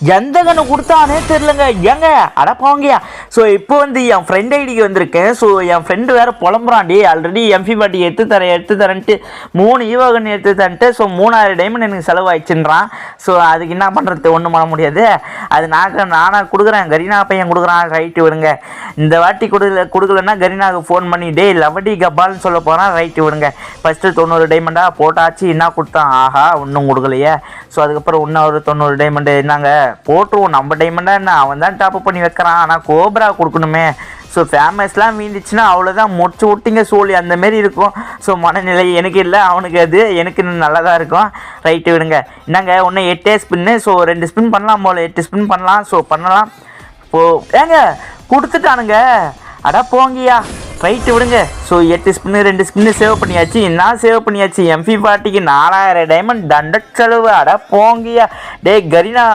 எந்த கண்ணு கொடுத்தானே தெரிலங்க ஏங்க அட ஸோ இப்போ வந்து என் ஃப்ரெண்ட் ஐடிக்கு வந்திருக்கேன். ஸோ என் ஃப்ரெண்டு வேறு புலம்புறான்டி. ஆல்ரெடி எம்பி பாட்டி எடுத்து தரேன் எடுத்து தரேன்ட்டு மூணு ஈவகன் எடுத்து தரேன்ட்டு ஸோ மூணாயிரம் டைமண்ட் எனக்கு செலவாயிடுச்சுன்றான். ஸோ அதுக்கு என்ன பண்ணுறது ஒன்றும் பண்ண முடியாது. அது நான் நானாக கொடுக்குறேன். கரீனா பையன் கொடுக்குறான். ரைட்டு விடுங்க. இந்த வாட்டி கொடுக்கல கொடுக்கலன்னா கரீனாவுக்கு ஃபோன் பண்ணி டே லவடி கபால்னு சொல்ல போகிறான் ரைட்டு விடுங்க. ஃபஸ்ட்டு தொண்ணூறு டைமண்டாக போட்டாச்சு. என்ன கொடுத்தான்? ஆஹா ஒன்றும் கொடுக்கலையே. ஸோ அதுக்கப்புறம் இன்னும் ஒரு தொண்ணூறு டைமண்டு என்னங்க? போட்டுருவோம். நம்ம டைமண்டா என்ன? அவன் தான் டாப் பண்ணி வைக்கிறான். ஆனால் கோப்ரா கொடுக்கணுமே. ஸோ ஃபேமஸ்லாம் வீந்துச்சுன்னா அவ்வளோதான் முடிச்சு விட்டிங்க சோழி. அந்தமாரி இருக்கும். ஸோ மனநிலை எனக்கு இல்லை அவனுக்கு அது. எனக்கு நல்லா தான் இருக்கும். ரைட்டு விடுங்க. என்னங்க ஒன்று எட்டே ஸ்பின்னு ஸோ ரெண்டு ஸ்பின் பண்ணலாம் போல். எட்டு ஸ்பின் பண்ணலாம். ஸோ பண்ணலாம். போ ஏங்க கொடுத்துட்டானுங்க. அடா போங்கய்யா. ரைட்டு விடுங்க. ஸோ எட்டு ஸ்பின்னு ரெண்டு ஸ்பின்னு சேவ் பண்ணியாச்சு. என்ன சேவ் பண்ணியாச்சு? எம்பி பார்ட்டிக்கு நாலாயிரம் டைமண்ட் தண்ட செலவு அட போங்கய்யா. டேய் கரினா.